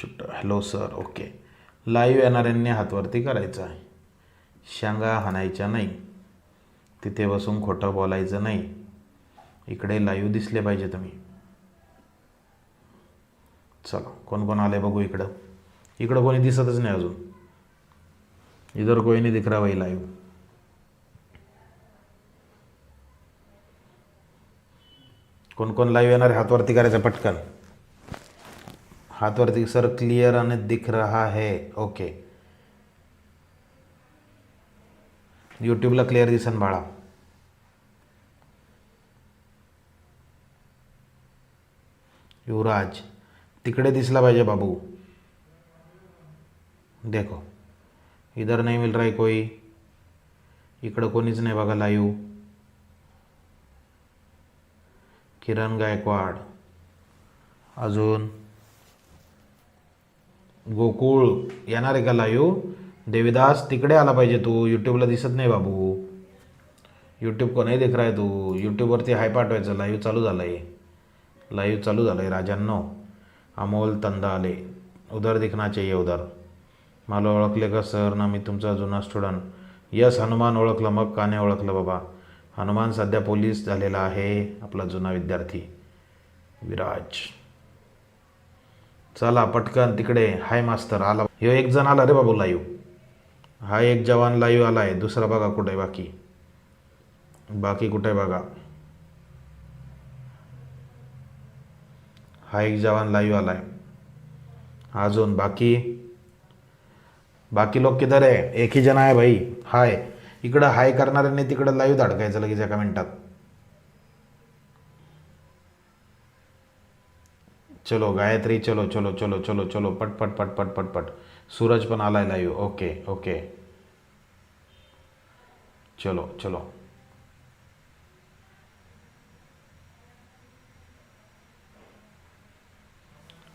Shoot hello sir okay live येणाऱ्यांनी हातवरती करायचं आहे. शांगा हाणायच्या नाही. तिथे बसून खोटं बोलायचं नाही. इकडे लाईव्ह दिसले पाहिजे तुम्ही. चला कोण कोण आले बघू इकडं. इकडं कोणी दिसतच नाही अजून. इधर कोई नाही दिख रहा भाई लाईव्ह कोण कोण लाईव्ह येणार हातवरती करायचं पटकन. हातवरती सर क्लिअर आणि दिख रहा है. ओके. यूट्यूबला क्लिअर दिसन बाळा. युवराज तिकडे दिसला पाहिजे बाबू. देखो. इधर नाही मिल रहा है कोई. इकडं कोणीच नाही बघा लाईव किरण गायकवाड. अजून गोकुळ येणार आहे का लाईव्ह देवीदास तिकडे आला पाहिजे तू. यूट्यूबला दिसत नाही बाबू. यूट्यूब को नाही देख रहा है तू. यूट्यूबवरती हाय पाठवायचं. लाईव्ह चालू झालं आहे लाईव्ह चालू झालं आहे राजांनो. अमोल तंदा आले उधर दिखना चाहिए उधर मला ओळखले का सर? ना मी तुमचा जुना स्टुडंट यस हनुमान ओळखलं मग. का नाही ओळखलं बाबा. हनुमान सध्या पोलीस झालेला आहे आपला जुना विद्यार्थी. विराज. चला पटकन तिकडे. हाय मास्तर आला. ह्यो एक जण आला रे बाबू लाईव हा एक जवान लाईव आला आहे दुसरा बघा कुठे बाकी. बाकी कुठे बघा. हा एक जवान लाईव आला आहे अजून बाकी? बाकी लोक किधर आहे? एकही जण आहे भाई. हाय. इकडं हाय करणाऱ्यांनी तिकडं लाईव्ह धडकायचं लगेच एका मिनटात. चलो, गायत्री, चलो चलो चलो चलो चलो, पट पट पट पट पट पट। सूरज पण आलाय लाईव्ह ओके ओके। चलो चलो।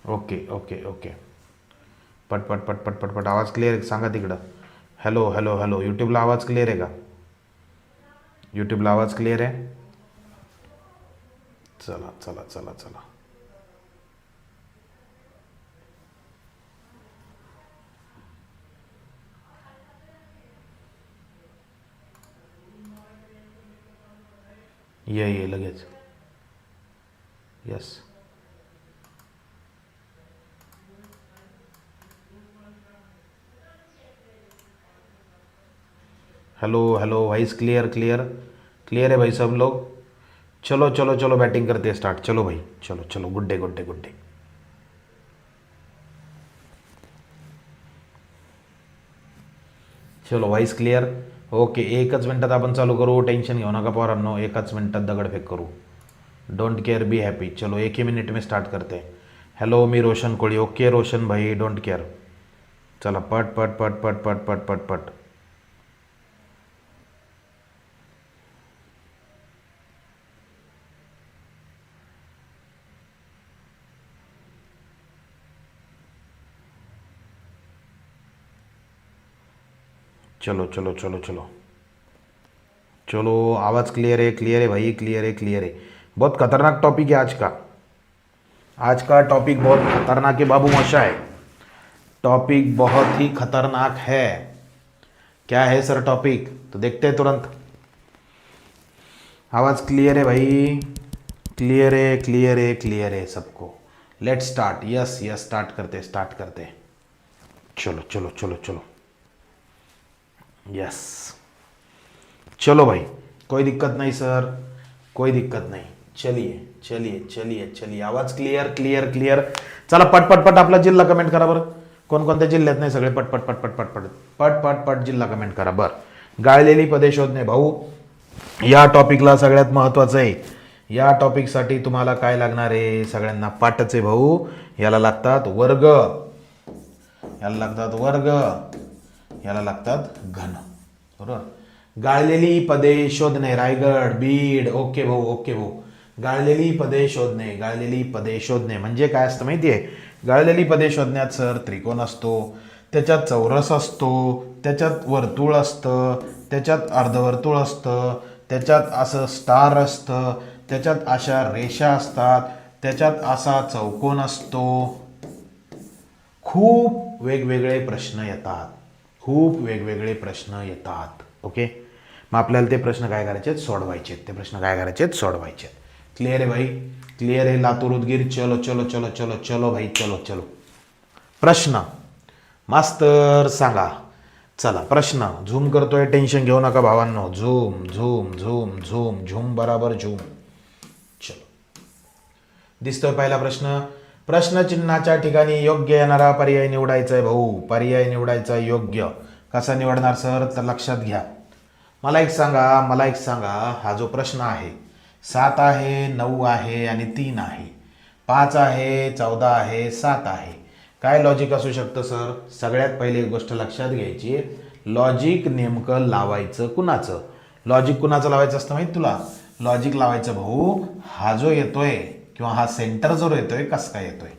Okay okay okay. पट पट पट पट पट पट, आवाज़ क्लिअर आहे सांगा तिकडं। हॅलो हॅलो हॅलो यूट्यूबला आवाज़ क्लिअर आहे का? यूट्यूबला आवाज़ क्लिअर आहे? चला चला चला चला। ये ये लगेच yes hello hello voice clear clear clear है भाई सब लोग? चलो चलो चलो बैटिंग करते हैं स्टार्ट चलो भाई, चलो चलो good day good day good day चलो व्हॉइस क्लिअर ओके एकच मिनटात आपण चालू करू. टेन्शन घेऊ नका पोरांनो. एकाच मिनटात दगडफेक करू. डोंट केअर बी हॅपी चलो एक ही मिनिट मी स्टार्ट करते. हॅलो मी रोशन कोळी. ओके रोशन भाई डोंट केअर चला पट पट पट पट पट पट पट पट. चलो चलो चलो चलो। चलो, आवाज़ क्लियर है क्लियर है भाई क्लियर है क्लियर है। बहुत खतरनाक टॉपिक है आज का। आज का टॉपिक बहुत खतरनाक है, बाबू मशा है। टॉपिक बहुत ही खतरनाक है। क्या है सर टॉपिक तो देखते हैं तुरंत। आवाज़ क्लियर है भाई। क्लियर है क्लियर है क्लियर है सबको। Let start yes yes start करते स्टार्ट करते। चलो चलो चलो चलो। यस चलो भाई कोई दिक्कत नहीं सर कोई दिक्कत नाही. चलिए चलिए चलिए चलिए. आवाज क्लिअर क्लिअर क्लिअर चला पटपट पट आपला जिल्हा कमेंट करा बरं. कोणकोणत्या जिल्ह्यात नाही सगळे? पटपट पटपट पटपट पटपट पट जिल्हा कमेंट करा बरं. गाळलेली पदे शोधणे भाऊ या टॉपिकला सगळ्यात महत्त्वाचं आहे. या टॉपिकसाठी तुम्हाला काय लागणार आहे? सगळ्यांना पाटचे भाऊ. याला लागतात वर्ग. याला लागतात वर्ग. याला लागतात घन. बरोबर? गाळलेली पदे शोधणे रायगड बीड ओके भाऊ ओके भाऊ. गाळलेली पदे शोधणे गाळलेली पदे शोधणे. म्हणजे काय असतं माहिती आहे गाळलेली पदे शोधण्यात सर त्रिकोण असतो त्याच्यात चौरस असतो त्याच्यात वर्तुळ असतं त्याच्यात अर्धवर्तुळ असतं त्याच्यात असं स्टार असतं त्याच्यात अशा रेषा असतात त्याच्यात असा चौकोन असतो. खूप वेगवेगळे प्रश्न येतात. खूप वेगवेगळे प्रश्न येतात. ओके? मग आपल्याला ते प्रश्न काय करायचे आहेत? सोडवायचे आहेत. ते प्रश्न काय करायचे आहेत? सोडवायचे क्लिअर आहे भाई? क्लिअर आहे? लातूर उदगीर? चलो चलो चलो चलो चलो भाई चलो चलो. प्रश्न. मास्तर सांगा. चला प्रश्न. झूम करतोय टेन्शन घेऊ नका भावांनो. Zoom zoom zoom zoom. Zoom बराबर झूम. चलो. दिसतोय पहिला प्रश्न. प्रश्नचिन्हाच्या ठिकाणी योग्य येणारा पर्याय निवडायचा आहे भाऊ. पर्याय निवडायचा योग्य. कसा निवडणार सर? तर लक्षात घ्या. मला एक सांगा मला एक सांगा. हा जो प्रश्न आहे सात आहे नऊ आहे आणि तीन आहे. पाच आहे चौदा आहे सात आहे. काय लॉजिक असू शकतं सर? सगळ्यात पहिली एक गोष्ट लक्षात घ्यायची. लॉजिक नेमकं लावायचं कुणाचं? लॉजिक कुणाचं लावायचं असतं माहीत तुला? लॉजिक लावायचं भाऊ. हा जो येतोय किंवा हा सेंटर जो येतोय कस काय येतोय?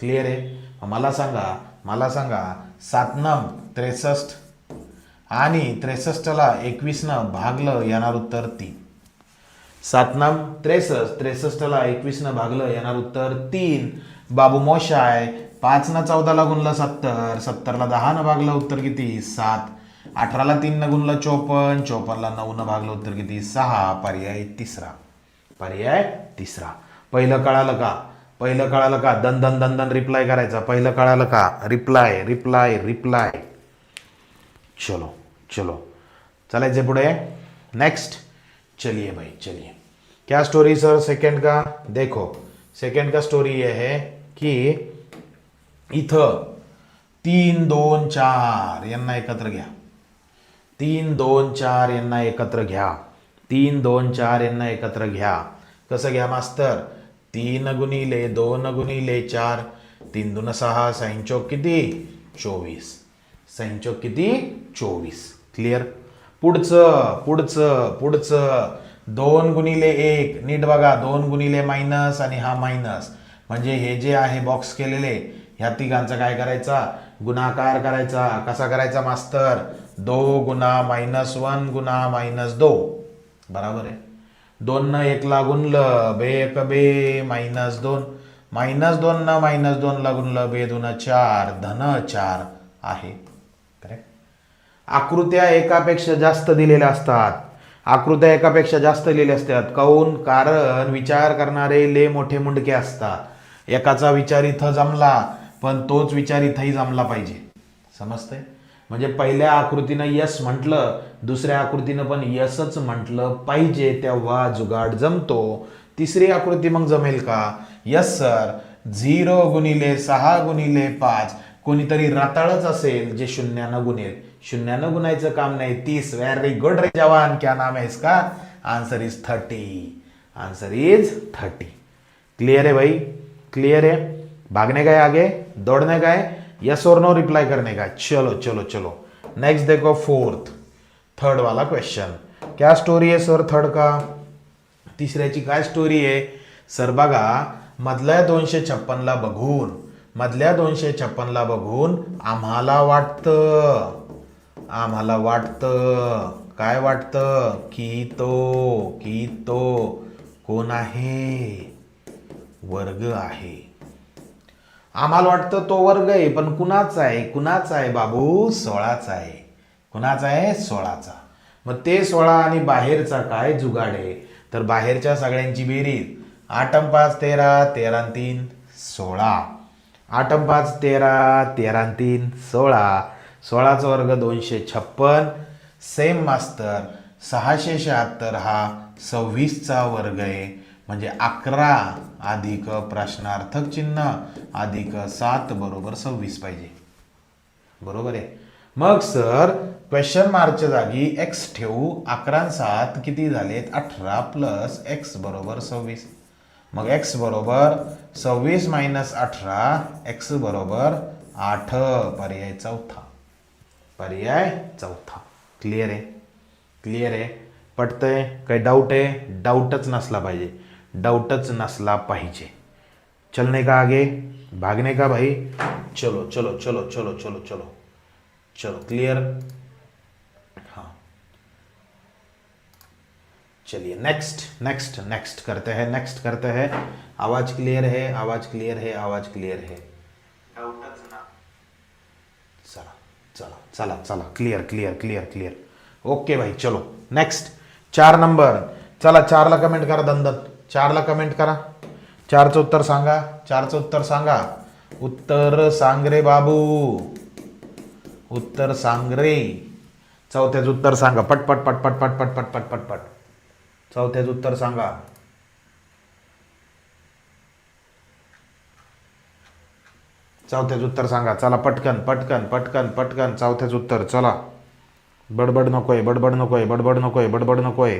क्लिअर आहे? मला सांगा मला सांगा सात नम त्रेसष्ट आणि त्रेसष्टला एकवीसनं भागलं येणार उत्तर तीन. सात नाम त्रेसष्ट त्रेसष्टला एकवीसनं भागलं येणार उत्तर तीन. बाबू मोशाय पाचनं चौदाला गुणलं सत्तर सत्तरला दहानं भागलं उत्तर किती? सात. अठराला तीननं गुणलं चोपन्न चोपन्नला नऊनं भागलं उत्तर किती? सहा. पर्याय तिसरा. पर्याय तिसरा. पहिलं कळालं का? पहिलं कळालं का? दन दन दन दन रिप्लाय करायचा. पहिलं कळालं का? रिप्लाय रिप्लाय रिप्लाय चलो चलो. चलायचे पुढे? नेक्स्ट चलिए भाई चलिए क्या स्टोरी सर सेकंड का? देखो. सेकंड का स्टोरी ये है की इथं तीन दोन चार यांना एकत्र घ्या. तीन दोन चार यांना एकत्र घ्या. तीन दोन चार यांना एकत्र घ्या. कसं घ्या मास्तर? तीन गुणिले दोन गुणिले चार. तीन दोन सहा सैंचोक किती? चोवीस. सैंचोक किती? चोवीस. क्लिअर पुढचं पुढचं पुढचं. दोन गुणिले एक. नीट बघा दोन गुणिले मायनस आणि हा मायनस म्हणजे हे जे आहे बॉक्स केलेले ह्या तिघांचा काय करायचा? गुणाकार करायचा. कसा करायचा मास्तर दो गुणा मायनस वन गुणा मायनस दो. बराबर आहे. दोन न लागून ल बे एक बे मायनस दोन. मायनस दोन न मायनस लागून ल बे दोन चार धन चार आहे. करेक्ट आकृत्या एकापेक्षा जास्त दिलेल्या असतात. आकृत्या एकापेक्षा जास्त लिहिल्या असतात. काऊन? कारण विचार करणारे ले मोठे मुंडके असतात. एकाचा विचार इथं जमला पण तोच विचार इथंही जमला पाहिजे. समजतंय? म्हणजे पहिल्या आकृतीनं यस म्हटलं दुसऱ्या आकृतीनं पण यसच म्हटलं पाहिजे तेव्हा जुगाड जमतो. तिसरी आकृती मग जमेल का? Yes sir. झिरो गुणिले सहा गुणिले पाच. कोणीतरी राताळच असेल जे शून्यानं गुणेल. शून्यानं गुणायचं काम नाही. तीस. व्हेरी गुड रे जवान. क्या नाम है इसका? Answer is thirty answer is thirty clear है भाई? क्लियर है? भागने का है आगे? दौड़ने का है यस और नो रिप्लाई करने का? चलो चलो चलो. नेक्स्ट देखो फोर्थ थर्ड वाला क्वेश्चन क्या स्टोरी है सर थर्ड का? तिसऱ्याची काय स्टोरी आहे? सर बघा मधल्या दोनशे छप्पनला बघून मधल्या दोनशे छप्पनला बघून आम्हाला वाटतं. आम्हाला वाटतं. काय वाटतं? की तो की तो कोण आहे? वर्ग आहे. आम्हाला वाटतं तो वर्ग आहे पण कुणाचा आहे? कुणाचा आहे बाबू? सोळाचा आहे. कुणाचा आहे? सोळाचा. मग ते सोळा आणि बाहेरचा काय जुगाड आहे? तर बाहेरच्या सगळ्यांची बेरीज. आठम पाच तेरा तेरा तीन सोळा. आठम पाच तेरा तेरा तीन सोळा. सोळाचा वर्ग दोनशे छप्पन. सेम मास्तर सहाशे शहात्तर हा सव्वीसचा वर्ग आहे. म्हणजे अकरा अधिक प्रश्नार्थक चिन्ह अधिक सात बरोबर सव्वीस पाहिजे. बरोबर आहे? मग सर क्वेश्चन मार्कच्या जागी एक्स ठेवू अकरा सात किती झालेत? अठरा प्लस एक्स बरोबर सव्वीस. मग एक्स बरोबर सव्वीस मायनस अठरा एक्स बरोबर आठ पर्याय चौथा. पर्याय चौथा. क्लिअर आहे? क्लिअर आहे? पटतंय? काही डाऊट आहे? डाऊटच नसला पाहिजे. डाऊटच नसला पाहिजे. चलने का आगे भागने का भाई. चलो चलो चलो चलो चलो चलो. चलो क्लियर हाँ. चलिए नेक्स्ट नेक्स्ट नेक्स्ट करते हैं नेक्स्ट करते हैं. आवाज़ क्लियर है आवाज़ क्लियर है आवाज़ क्लियर है. डाउटच ना. चला चला clear clear clear clear okay भाई चलो. नेक्स्ट चार नंबर चला चारला कमेंट करा दंदन चारला कमेंट करा. चारचं उत्तर सांगा. चारचं उत्तर सांगा. उत्तर सांग रे बाबू. उत्तर सांग रे चौथ्याचं उत्तर सांगा. पटपट पटपट पटपट पटपट पटपट चौथ्याचं उत्तर सांगा. चौथ्याचं उत्तर सांगा. चला पटकन पटकन पटकन पटकन चौथ्याचं उत्तर. चला. बडबड नको आहे बडबड नको आहे बडबड नको आहे बडबड नको आहे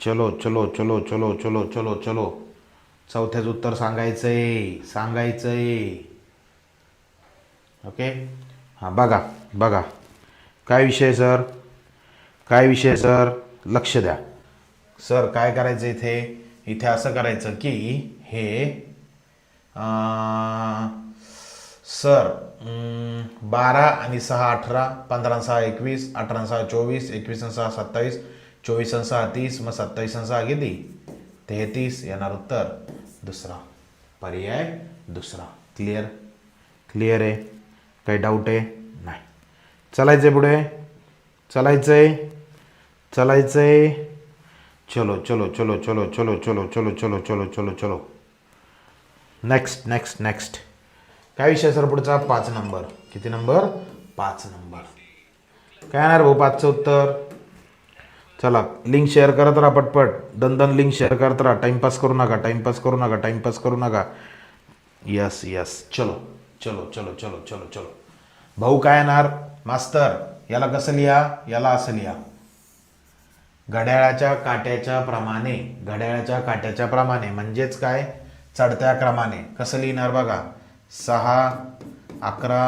चलो चलो चलो चलो चलो चलो चलो. चौथ्याचं उत्तर सांगायचंय सांगायचंय. ओके हां बघा बघा. काय विषय सर? काय विषय सर? लक्ष द्या. सर काय करायचं इथे? इथे असं करायचं की हे सर बारा आणि सहा अठरा पंधरा सहा एकवीस अठरा सहा चोवीस एकवीस आणि सहा सत्तावीस चोवीस आणि सहा तीस मग सत्तावीस आणि सहा किती तेहतीस येणार उत्तर दुसरा पर्याय दुसरा क्लिअर क्लिअर आहे काही डाऊट आहे नाही चालायचं पुढे चलाचं आहे चलायचं आहे चलो चलो चलो चलो चलो चलो चलो चलो चलो चलो चलो नेक्स्ट नेक्स्ट नेक्स्ट काय विषय सर पुढचा पाच नंबर किती नंबर पाच नंबर काय येणार भाऊ पाचचं उत्तर चला लिंक शेअर करत राहा पटपट. दन लिंक शेअर करत राहा टाइमपास करू नका टाइमपास करू नका टाइमपास करू नका. यस यस चलो चलो चलो चलो चलो चलो. भाऊ काय येणार? मास्तर याला कसं लिहा? याला असं लिहा. घड्याळाच्या काट्याच्या प्रमाणे घड्याळाच्या काट्याच्या प्रमाणे. म्हणजेच काय? चढत्या क्रमाने. कसं लिहिणार बघा? सहा अकरा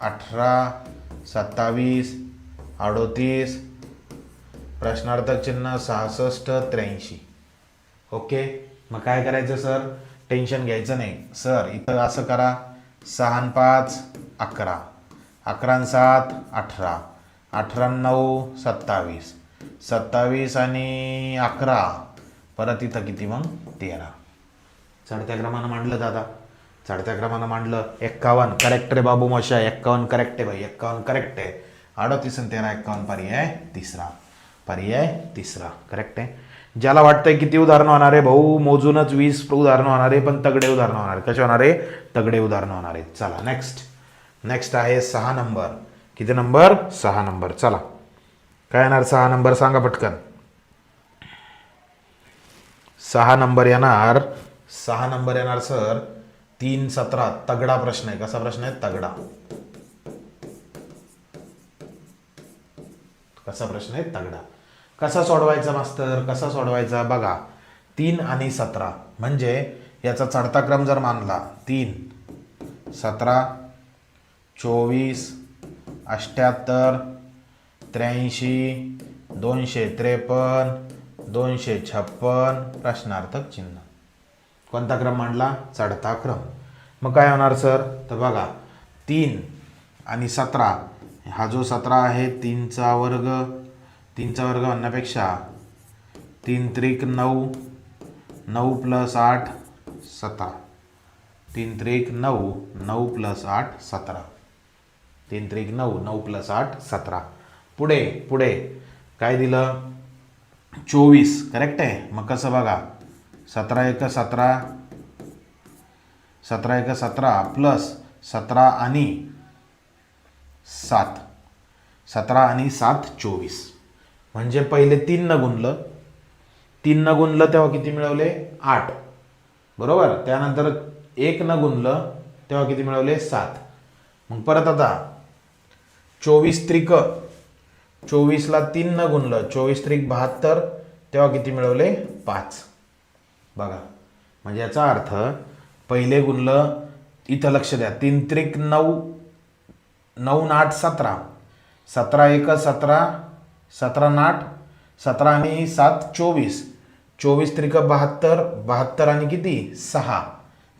अठरा सत्तावीस अडोतीस प्रश्नार्थक चिन्ह सहासष्ट त्र्याऐंशी. ओके मग काय करायचं सर टेन्शन घ्यायचं नाही. सर इथं असं करा. सहा पाच अकरा. अकरा सात अठरा. अठरा नऊ सत्तावीस. सत्तावीस आणि अकरा. परत इथं किती मग? तेरा. चढत्या क्रमानं मांडलं दादा. चढत्या क्रमानं मांडलं. एक्कावन्न. करेक्ट रे बाबू मशा. एक्कावन्न करेक्ट आहे भाई. एक्कावन्न करेक्ट आहे. अडतीस आणि तेरा एक्कावन्न पर्याय तिसरा. पर्याय तिसरा. करेक्ट आहे? ज्याला वाटतंय किती उदाहरणं होणार आहे भाऊ मोजूनच वीस उदाहरणं होणार आहे पण तगडे उदाहरणं होणार कसे होणार आहे? तगडे उदाहरणं होणार आहेत. चला नेक्स्ट नेक्स्ट आहे सहा नंबर. किती नंबर? सहा नंबर. चला. काय येणार सहा नंबर? सांगा पटकन. सहा नंबर येणार. सहा नंबर येणार सर. तीन सतरा. तगडा प्रश्न आहे. कसा प्रश्न आहे? तगडा. कसा प्रश्न आहे? तगडा. कसा सोडवायचा मास्तर कसा सोडवायचा? बघा तीन आणि सतरा. म्हणजे याचा चढता क्रम जर मानला तीन सतरा चोवीस अष्ट्याहत्तर त्र्याऐंशी दोनशे त्रेपन्न दोनशे छप्पन प्रश्नार्थक चिन्ह. कोणता क्रम मांडला? चढता क्रम. मग काय होणार सर? तर बघा तीन आणि सतरा. हा जो सतरा आहे तीनचा वर्ग तीनचा वर्ग म्हणण्यापेक्षा तीन त्रिक नऊ नऊ प्लस आठ सतरा. तीन त्रिक नऊ नऊ प्लस आठ सतरा. तीन त्रिक नऊ नऊ प्लस आठ सतरा. पुढे पुढे. काय दिलं? चोवीस. करेक्ट आहे? मग कसं बघा? सतरा एक सतरा. सतरा एक सतरा प्लस सतरा आणि सात. सतरा आणि सात चोवीस. म्हणजे पहिले तीन न गुणलं. तीन न गुणलं तेव्हा किती मिळवले? आठ. बरोबर? त्यानंतर एक न गुणलं तेव्हा किती मिळवले? सात. मग परत आता चोवीस त्रिक चोवीसला तीन न गुणलं चोवीस त्रिक बहात्तर तेव्हा किती मिळवले? पाच. बघा म्हणजे याचा अर्थ पहिले गुणलं इथं लक्ष द्या तीन त्रिक नऊ नऊ आठ सतरा. सतरा एक सतरा सतरा नाठ सतरा आणि सात चोवीस. चोवीस त्रिक बहात्तर बहात्तर आणि किती? सहा.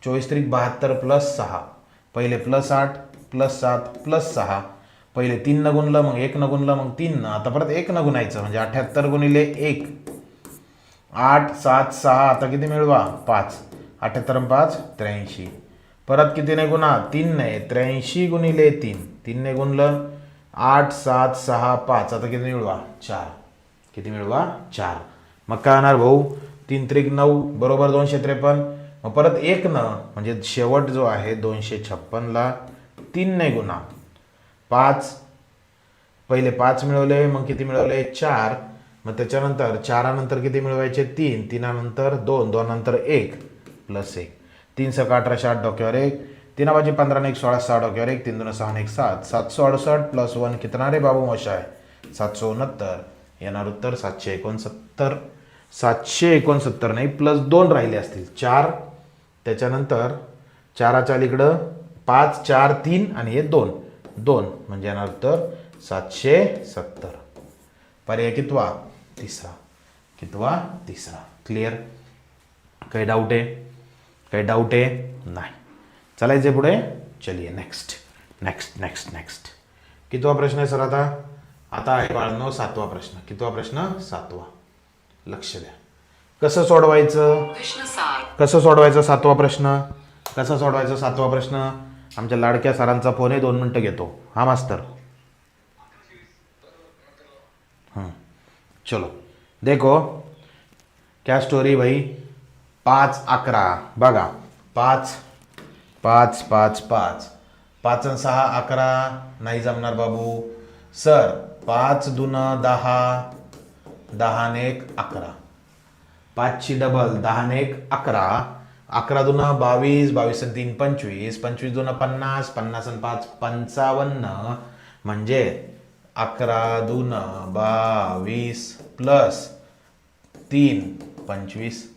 चोवीस त्रिक बहात्तर प्लस सहा. पहिले प्लस आठ प्लस सात प्लस सहा. पहिले तीन न गुणलं मग एक न गुणलं मग तीन. न आता परत एक न गुणायचं म्हणजे अठ्याहत्तर गुणिले एक. आठ सात सहा. आता किती मिळवा? पाच. अठ्याहत्तर पाच त्र्याऐंशी. परत कितीने गुणा? तीन नाही त्र्याऐंशी गुणिले तीन. तीनने गुणलं आठ सात सहा पाच. आता किती मिळवा? चार. किती मिळवा? चार. मग काय होणार भाऊ? तीन त्रिक नऊ बरोबर दोनशे त्रेपन्न. मग परत एक न म्हणजे शेवट जो आहे दोनशे छप्पनला तीन नाही गुणा. पाच. पहिले पाच मिळवले मग किती मिळवले? चार. मग त्याच्यानंतर चारानंतर किती मिळवायचे? तीन. तीनानंतर दोन. दोनानंतर एक. प्लस एक. तीन सका अठराशे आठ डोक्यावर एक. तीन बाजी एक सोळा साठ डोक्यावर एक तीन दोन सहा एक सात. सातशे अडुसष्ट प्लस वन कितना रे बाबू मशा आहे? सातशे उनहत्तर. येणार उत्तर सातशे एकोणसत्तर. सातशे एकोणसत्तर नाही प्लस दोन राहिले असतील. चार. त्याच्यानंतर चाराच्या अलीकडं पाच चार तीन आणि हे दोन. दोन म्हणजे येणार उत्तर सातशे सत्तर. पर्याय कितवा? तिसरा. कितवा? तिसरा. क्लिअर काही डाऊट आहे? काही डाऊट आहे? नाही. चालायचे पुढे. चलिये नेक्स्ट नेक्स्ट नेक्स्ट नेक्स्ट कितवा प्रश्न आहे सर आता? आता आहे बाळनो सातवा प्रश्न. कितवा प्रश्न? सातवा. लक्ष द्या. कसं सोडवायचं? कसं सोडवायचं सातवा प्रश्न? कसा सोडवायचा सातवा प्रश्न? आमच्या लाडक्या सरांचा फोन आहे दोन मिनटं घेतो. हा मास्तर. हं. चलो. देखो. क्या स्टोरी भाई? पाच अकरा. बघा. पाच पाच पाच पाच. पाच आणि सहा अकरा. नाही जमणार बाबू. सर पाच दुन दहा दहा आणि एक अकरा. पाचची डबल दहा एक अकरा. अकरा दुन बावीस बावीस आणि तीन पंचवीस. पंचवीस दुन पन्नास पन्नास आणि पाच पंचावन्न. म्हणजे अकरा दुन बावीस प्लस तीन पंचवीस.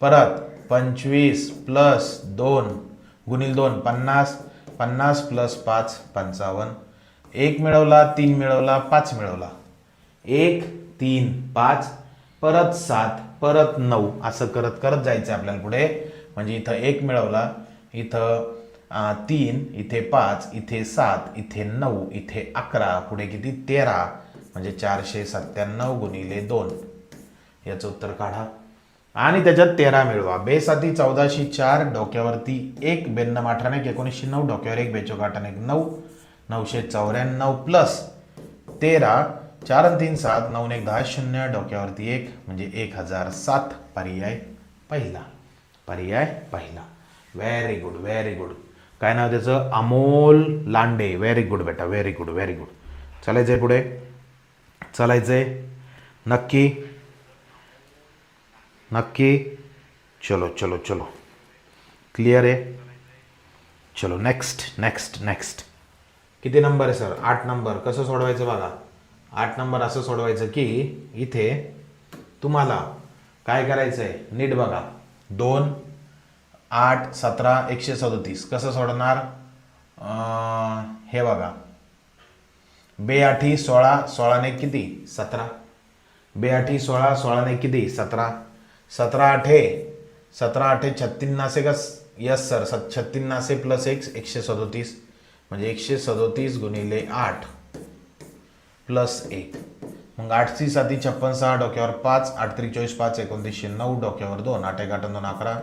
परत पंचवीस प्लस दोन गुणिल दोन पन्नास पन्नास प्लस पाच पंचावन्न. एक मिळवला तीन मिळवला पाच मिळवला. एक तीन पाच परत सात परत नऊ असं करत करत जायचं आपल्याला पुढे. म्हणजे इथं एक मिळवला इथं तीन इथे पाच इथे सात इथे नऊ इथे अकरा पुढे किती? तेरा. म्हणजे चारशे सत्त्याण्णव गुणिले दोन. याचं उत्तर काढा. आणि त्याच्यात तेरा मिळवा. बेसाती चौदाशे चार डोक्यावरती एक बेन्न अठराने एक एकोणीसशे नऊ डोक्यावर एक बेचोकाठाने एक नऊ नऊशे चौऱ्याण्णव प्लस तेरा चार आणि तीन सात नऊ एक दहा शून्य डोक्यावरती एक म्हणजे एक हजार सात. पर्याय पहिला. पर्याय पहिला. व्हेरी गुड व्हेरी गुड काय नाव त्याचं? अमोल लांडे. व्हेरी गुड बेटा व्हेरी गुड व्हेरी गुड चालायचंय पुढे? चालायचंय? नक्की? नक्की? चलो चलो चलो। क्लिअर आहे चलो नेक्स्ट नेक्स्ट नेक्स्ट किती नंबर आहे सर आठ नंबर कसं सोडवायचं बघा. आठ नंबर असं सोडवायचं की इथे तुम्हाला काय करायचं आहे नीट बघा. दोन आठ सतरा एकशे सदतीस. कसं सोडणार? हे बघा. बेआठी सोळा सोळाने किती? सतरा. बेआठी सोळा सोळाने किती? सतरा. सतरा आठे सतरा आठे छत्तीन्नासे का यस सर सत छत्तीन्नासे प्लस एक एकशे सदोतीस. म्हणजे एकशे सदोतीस गुणिले आठ प्लस एक. मग आठची साती छप्पन सहा डोक्यावर पाच आठ त्रिक चोवीस पाच एकोणतीसशे नऊ डोक्यावर दोन आठ एक आठ दोन अकरा.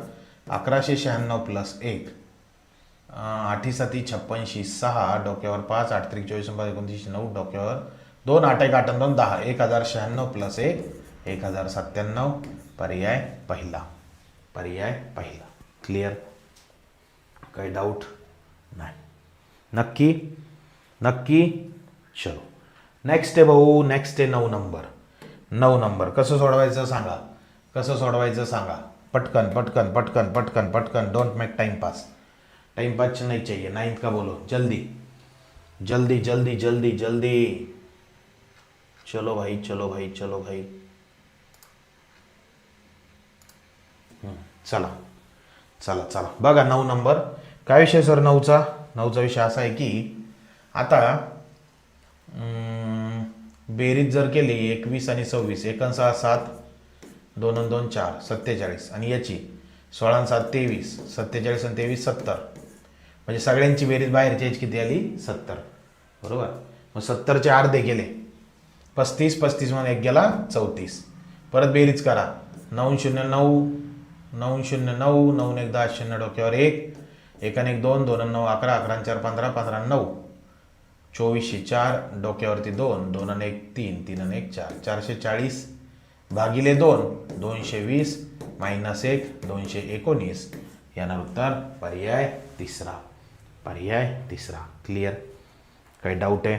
अकराशे शहाण्णव प्लस एक. आठी साती छप्पनशी सहा डोक्यावर पाच आठ त्रिक चोवीस पाच एकोणतीसशे नऊ डोक्यावर दोन आठ एक आठ दोन दहा. एक हजार शहाण्णव प्लस एक एक हजार सत्त्याण्णव. पर्याय पहिला. पर्याय पहिला. क्लिअर काही डाऊट नाही. नक्की? नक्की? चलो. नेक्स्ट आहे भाऊ नेक्स्ट आहे नऊ नंबर नऊ नंबर कसं सोडवायचं सांगा. कसं सोडवायचं सांगा. पटकन पटकन पटकन पटकन पटकन. Don't make time pass time pass चाहिए. नाइन्थ का बोलो? जल्दी. जल्दी जल्दी जल्दी जल्दी. चलो भाई चलो भाई चलो भाई. चला. चला चला. बघा नऊ नंबर. काय विषय सर नऊचा? नऊचा विषय असा आहे की आता बेरीज जर केली एकवीस आणि सव्वीस एक सहा सात दोन दोन चार सत्तेचाळीस. आणि याची सोळा सात तेवीस सत्तेचाळीस आणि तेवीस सत्तर. म्हणजे सगळ्यांची बेरीज बाहेरची याची किती आली? सत्तर. बरोबर? मग सत्तरचे अर्धे गेले पस्तीस पस्तीस म्हणून एक गेला चौतीस. परत बेरीज करा. नऊ शून्य नऊ नऊ शून्य नऊ नऊ एक दहा शून्य डोक्यावर एक एक आणि एक दोन दोन नऊ अकरा अकरा चार पंधरा पंधरा नऊ. चोवीसशे चार डोक्यावरती दोन दोन आणि एक तीन तीन आणि एक चार. चारशे चाळीस भागिले दोन दोनशे वीस मायनस एक दोनशे एकोणीस. यानं उत्तर पर्याय तिसरा. पर्याय तिसरा. क्लिअर काही डाऊट आहे?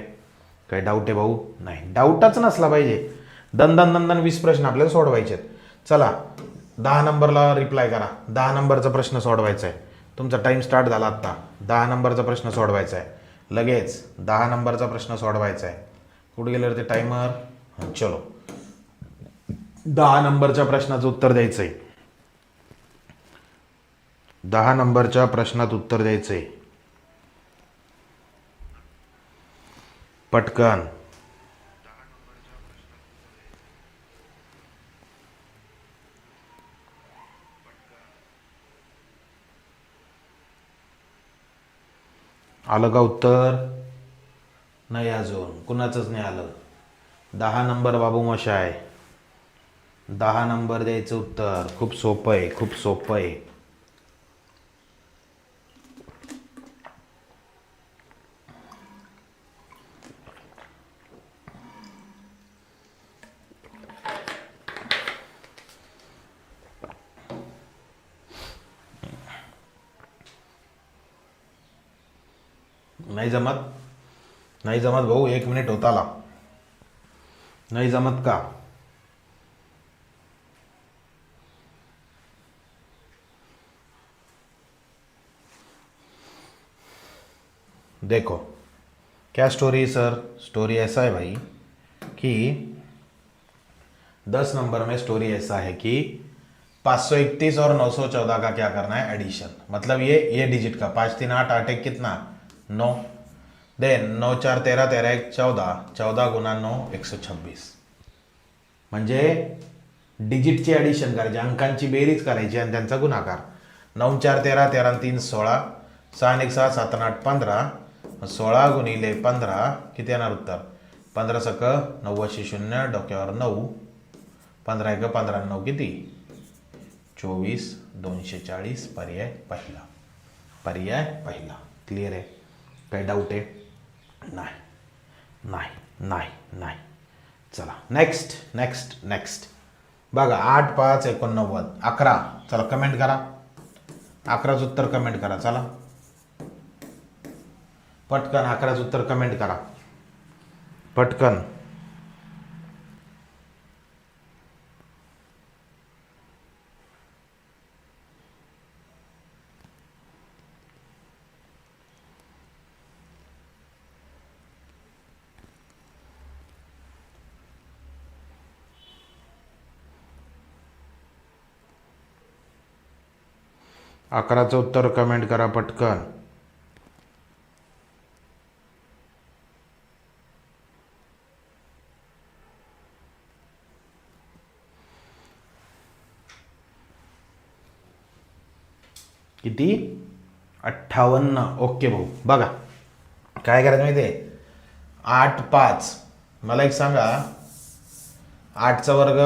काही डाऊट आहे भाऊ? नाही. डाऊटच नसला पाहिजे. दन दन दन दन वीस प्रश्न आपल्याला सोडवायचे आहेत चला. दहा नंबरला रिप्लाय करा. दहा नंबरचा प्रश्न सोडवायचा आहे तुमचा टाईम स्टार्ट झाला आत्ता. दहा नंबरचा प्रश्न सोडवायचा आहे लगेच दहा नंबरचा प्रश्न सोडवायचा आहे कुठे गेलं ते टायमर चलो. दहा नंबरच्या प्रश्नाचं उत्तर द्यायचं आहे दहा नंबरच्या प्रश्नात उत्तर द्यायचं आहे पटकन. आलं का उत्तर? नाही अजून. कुणाचंच नाही आलं. दहा नंबर बाबू मशा आहे दहा नंबर द्यायचं उत्तर. खूप सोपं आहे खूप सोपं आहे. नाही जमत नाही जमत भाऊ एक मिनिट होत आला नाही जमत का। देखो, क्या स्टोरी है सर स्टोरी ऐसा है भाई कि दस नंबर में स्टोरी ऐसा है कि 531 और 914 का क्या करना है? एडिशन मतलब ये ये डिजिट का। पाँच, तीन, आठ आठ, एक कितना? नौ। देन नऊ चार तेरा तेरा एक चौदा चौदा गुणा नऊ एकशे छब्बीस। म्हणजे डिजिटची ॲडिशन करायची अंकांची बेरीज करायची आणि त्यांचा गुणाकार. नऊ चार तेरा तेरा तीन सोळा सहा एक सहा सात आठ पंधरा. सोळा गुणिले पंधरा किती येणार उत्तर? पंधरा सक नव्वदशे शून्य डोक्यावर नऊ. पंधरा एक पंधरा नऊ किती? चोवीस दोनशे चाळीस पर्याय पहिला. पर्याय पहिला. क्लिअर आहे? काही डाऊट आहे? नाही नाही नाही नाही चला नेक्स्ट नेक्स्ट नेक्स्ट बघा आठ पाच एकोणनव्वद अकरा. चला कमेंट करा. अकराचं उत्तर कमेंट करा चला. पटकन अकराचं उत्तर कमेंट करा. पटकन. अकराचं उत्तर कमेंट करा पटकन. किती? अठ्ठावन्न. ओके भाऊ. बघा. काय करायचं माहिती आहे? आठ पाच. मला एक सांगा. आठचा वर्ग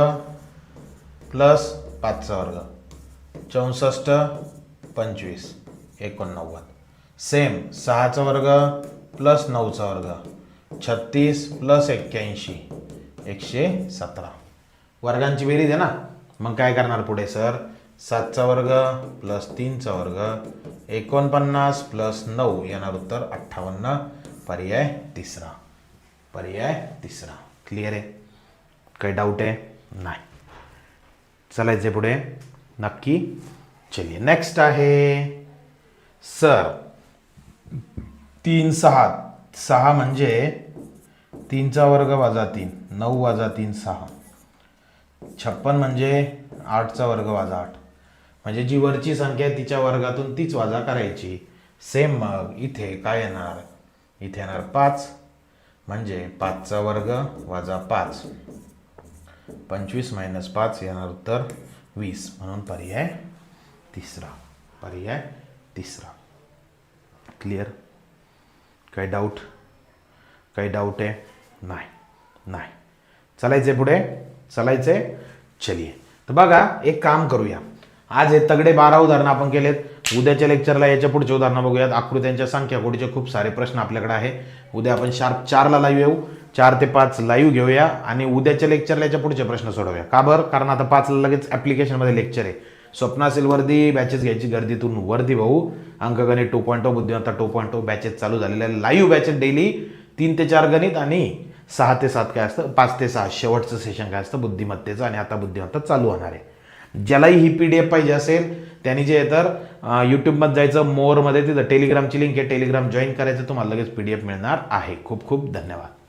प्लस पाचचा वर्ग. चौसष्ट पंचवीस एकोणनव्वद. सेम सहाचा वर्ग प्लस नऊचा वर्ग. छत्तीस प्लस एक्क्याऐंशी एकशे सतरा. वर्गांची बेरीज आहे ना? मग काय करणार पुढे सर? सातचा वर्ग प्लस तीनचा वर्ग एकोणपन्नास प्लस नऊ येणार उत्तर अठ्ठावन्न. पर्याय तिसरा. पर्याय तिसरा. क्लिअर आहे? काही डाऊट आहे? नाही. चलायचे पुढे. नक्की चलिए नेक्स्ट आहे. सर तीन सहा. सहा म्हणजे तीनचा वर्ग वजा तीन. नऊ वजा तीन सहा. छप्पन म्हणजे आठचा वर्ग वजा आठ. म्हणजे जी वरची संख्या तिच्या वर्गातून तीच वजा करायची. सेम मग इथे काय येणार? इथे येणार पाच. म्हणजे पाचचा वर्ग वजा पाच. पंचवीस मायनस पाच येणार उत्तर वीस. म्हणून पर्याय तिसरा. पर्याय तिसरा. क्लिअर काही डाऊट काही डाऊट आहे? नाही. नाही. चलायचे पुढे? चलायचे चलिये तर बघा एक काम करूया. आज हे तगडे बारा उदाहरणं आपण केलेत. उद्याच्या लेक्चरला याच्या पुढचे उदाहरणं बघूयात. आकृत्यांच्या संख्या कोडीचे खूप सारे प्रश्न आपल्याकडे आहे. उद्या आपण शार्प चारला लाईव्ह येऊ. चार ते पाच लाईव्ह घेऊया. आणि उद्याच्या लेक्चरला याच्या पुढचे प्रश्न सोडवूया. का बरं? कारण आता पाचला लगेच ॲप्लिकेशनमध्ये लेक्चर आहे. स्वप्न असेल वर्दी बॅचेस घ्यायची गर्दीतून वर्दी भाऊ. अंकगणित टू पॉईंट oh, बुद्धिमत्ता टू पॉईंट बॅचेस चालू झालेल्या लाईव्ह बॅचेस डेली तीन ते चार गणित आणि सहा ते सात काय असतं? पाच ते सहा. शेवटचं सेशन काय असतं? बुद्धिमत्तेचं आणि आता बुद्धिमत्ता चालू होणार आहे. ज्यालाही ही पी डी एफ पाहिजे असेल त्यांनी जे तर यूट्यूबमध्ये जायचं मोरमध्ये तिथं टेलिग्रामची लिंक आहे. टेलिग्राम जॉईन करायचं तुम्हाला लगेच पी डी एफ मिळणार आहे. खूप खूप धन्यवाद.